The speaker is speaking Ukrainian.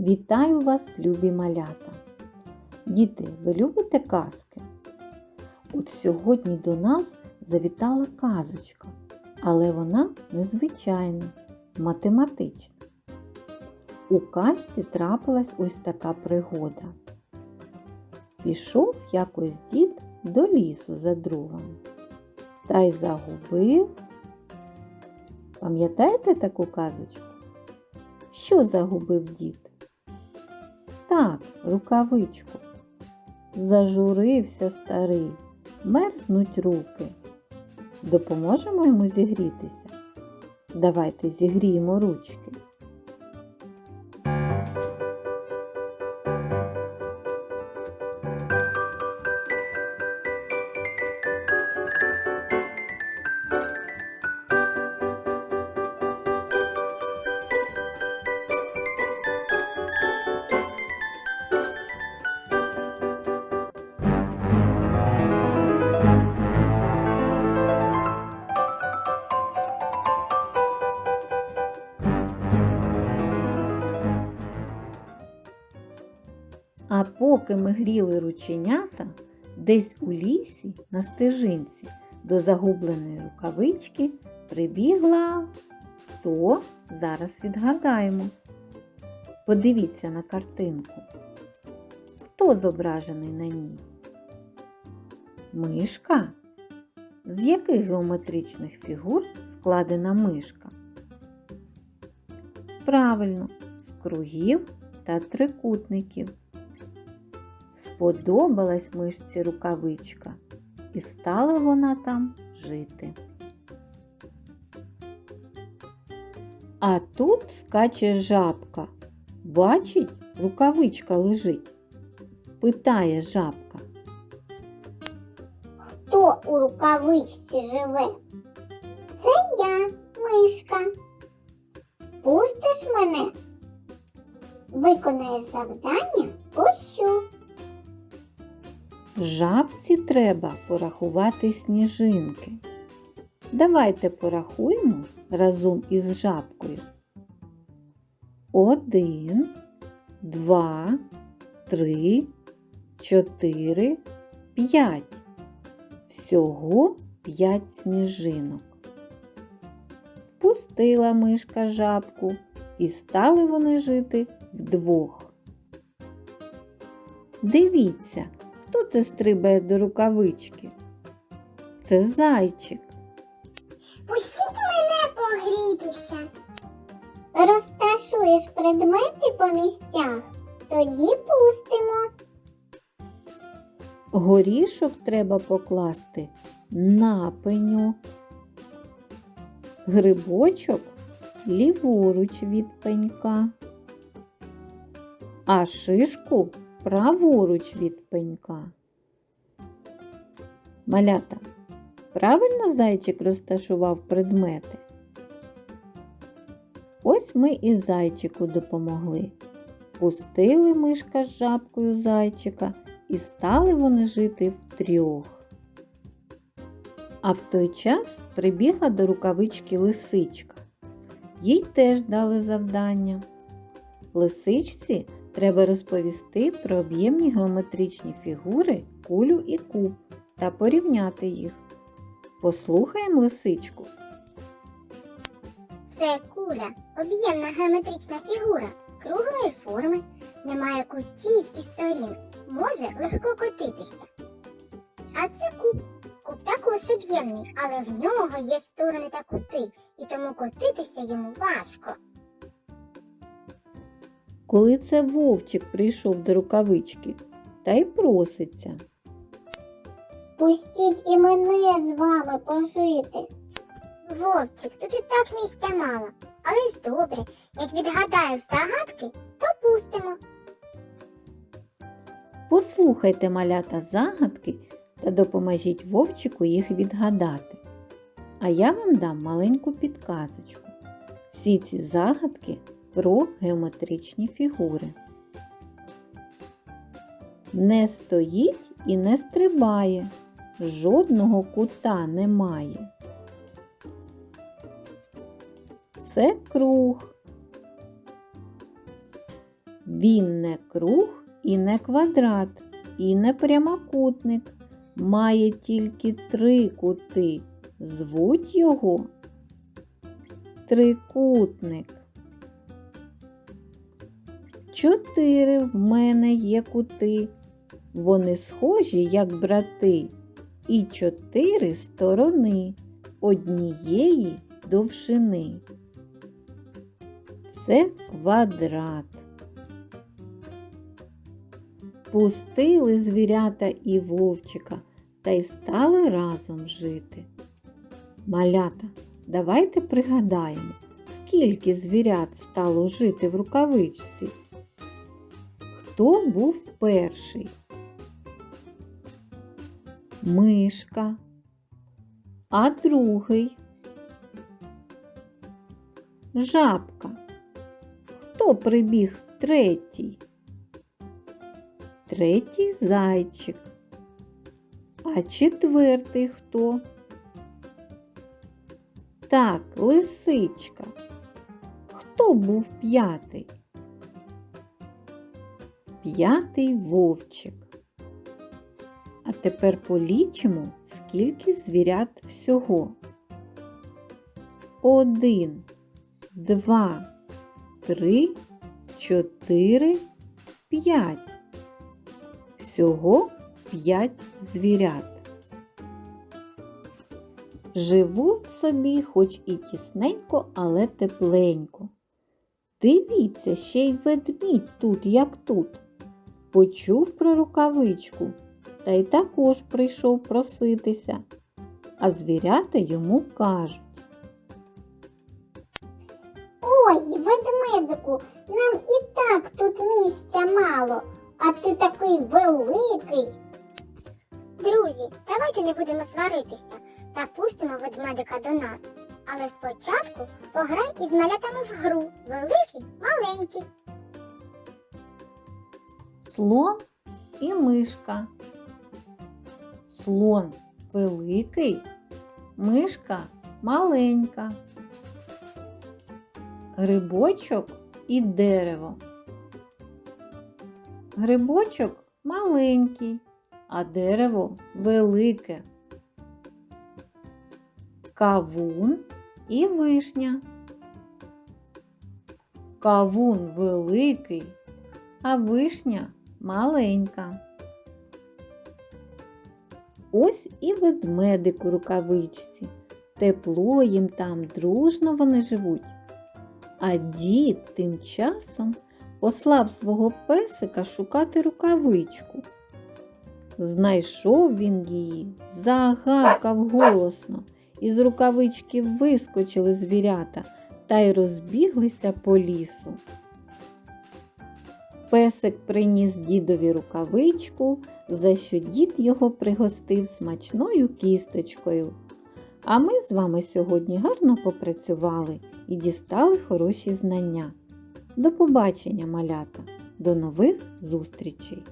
Вітаю вас, любі малята! Діти, ви любите казки? От сьогодні до нас завітала казочка, але вона незвичайна, математична. У казці трапилась ось така пригода. Пішов якось дід до лісу за другом та й загубив. Пам'ятаєте таку казочку? Що загубив дід? Так, рукавичку. Зажурився старий, мерзнуть руки. Допоможемо йому зігрітися. Давайте зігріємо ручки. А поки ми гріли рученята, десь у лісі на стежинці до загубленої рукавички прибігла. Хто? Зараз відгадаємо. Подивіться на картинку. Хто зображений на ній? Мишка? З яких геометричних фігур складена мишка? Правильно, з кругів та трикутників. Сподобалась мишці рукавичка, і стала вона там жити. А тут скаче жабка. Бачить, рукавичка лежить. Питає жабка. Хто у рукавичці живе? Це я, мишка. Пустиш мене? Виконаєш завдання пущу. Жабці треба порахувати сніжинки. Давайте порахуємо разом із жабкою. Один, два, три, чотири, п'ять. Всього п'ять сніжинок. Впустила мишка жабку і стали вони жити вдвох. Дивіться, це стрибає до рукавички? Це зайчик. Пустіть мене погрітися. Розташуєш предмети по місцях, тоді пустимо. Горішок треба покласти на пеню. Грибочок ліворуч від пенька, а шишку праворуч від пенька. Малята, правильно зайчик розташував предмети? Ось ми і зайчику допомогли. Впустили мишка з жабкою зайчика і стали вони жити втрьох. А в той час прибігла до рукавички лисичка. Їй теж дали завдання. Лисичці треба розповісти про об'ємні геометричні фігури, кулю і куб та порівняти їх. Послухаємо лисичку. Це куля, об'ємна геометрична фігура, круглої форми, немає кутів і сторін, може легко котитися. А це куб. Куб також об'ємний, але в нього є сторони та кути, і тому котитися йому важко. Коли це вовчик прийшов до рукавички та й проситься. Пустіть і мене з вами пожити. Вовчик, тут і так місця мало. Але ж добре, як відгадаєш загадки, то пустимо. Послухайте малята загадки та допоможіть вовчику їх відгадати. А я вам дам маленьку підказочку. Всі ці загадки про геометричні фігури. Не стоїть і не стрибає, жодного кута немає. Це круг. Він не круг і не квадрат, і не прямокутник. Має тільки три кути. Звуть його трикутник. Чотири в мене є кути. Вони схожі, як брати, і чотири сторони однієї довжини. Це квадрат. Пустили звірята і вовчика та й стали разом жити. Малята, давайте пригадаємо, скільки звірят стало жити в рукавичці. Хто був перший? Мишка. А другий? Жабка. Хто прибіг третій? Третій зайчик. А четвертий хто? Так, лисичка. Хто був п'ятий? П'ятий вовчик. А тепер полічимо, скільки звірят всього. Один, два, три, чотири, п'ять. Всього п'ять звірят. Живуть собі, хоч і тісненько, але тепленько. Дивіться, ще й ведмідь тут, як тут. Почув про рукавичку та й також прийшов проситися. А звірята йому кажуть. Ой, ведмедику, нам і так тут місця мало, а ти такий великий. Друзі, давайте не будемо сваритися та пустимо ведмедика до нас. Але спочатку пограй із малятами в гру. Великий, маленький. Слон і мишка. Слон великий, мишка маленька. Грибочок і дерево. Грибочок маленький, а дерево велике. Кавун і вишня. Кавун великий, а вишня маленька. Ось і ведмедик у рукавичці. Тепло їм там дружно вони живуть. А дід тим часом послав свого песика шукати рукавичку. Знайшов він її, загавкав голосно, і з рукавички вискочили звірята та й розбіглися по лісу. Песик приніс дідові рукавичку, за що дід його пригостив смачною кісточкою. А ми з вами сьогодні гарно попрацювали і дістали хороші знання. До побачення, малята! До нових зустрічей!